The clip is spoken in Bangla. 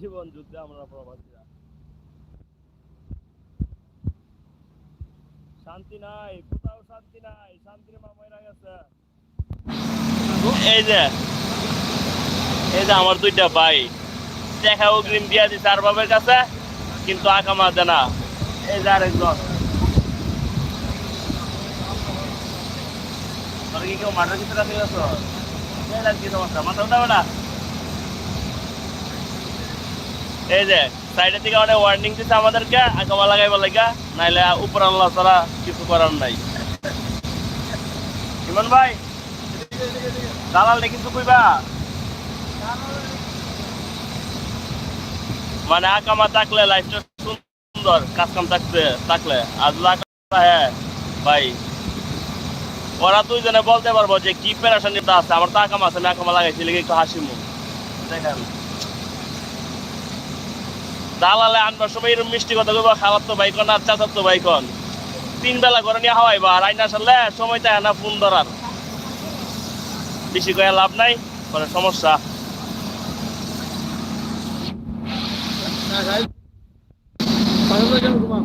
জীবন যুদ্ধে আমরা প্রবাসীরা। শান্তি নাই, কোথাও শান্তি নাই, শান্তির মা মরে গেছে। এই যে এই যে আমার দুইটা ভাই, দেখা অগ্রিম দিয়া দিছে আর বাবার কাছে, কিন্তু আকামা দেয় না। এই যে আরেকজন। মাঠের ভিতরে আছে? গেছো কি সমস্যা মাথা উঠাবে না? এই যে, সাইডের থেকে অনেক ওয়ার্নিং দিচ্ছে আমাদেরকে আকামা লাগাইবার লাগা, নাইলে উপর আল্লাহ ছাড়া কিছু করার নাই। ইমন ভাই দালাল কিন্তু কইবা? মানে আকামা থাকলে লাইফটা সুন্দর কাজ কাম থাকছে থাকলে আজ হ্যাঁ ভাই, ওরা তুই দুইজনে বলতে পারব যে কি পেরেশানিটা আছে, আমার তো আকাম আছে, আমি আকামা লাগাইছি, লেগে একটু হাসি মুখ। দেখেন। দালালে আনবার সময় এরকম মিষ্টি কথা কইবা খালার তো ভাই কন আর চাচার তো ভাই কন। তিন বেলা করে নিয়ে হাওয়াইবা বা আইনা সারলে সময় তাই না ফোন ধরার। বেশি কয়ে লাভ নাই মানে সমস্যা। ঘুমা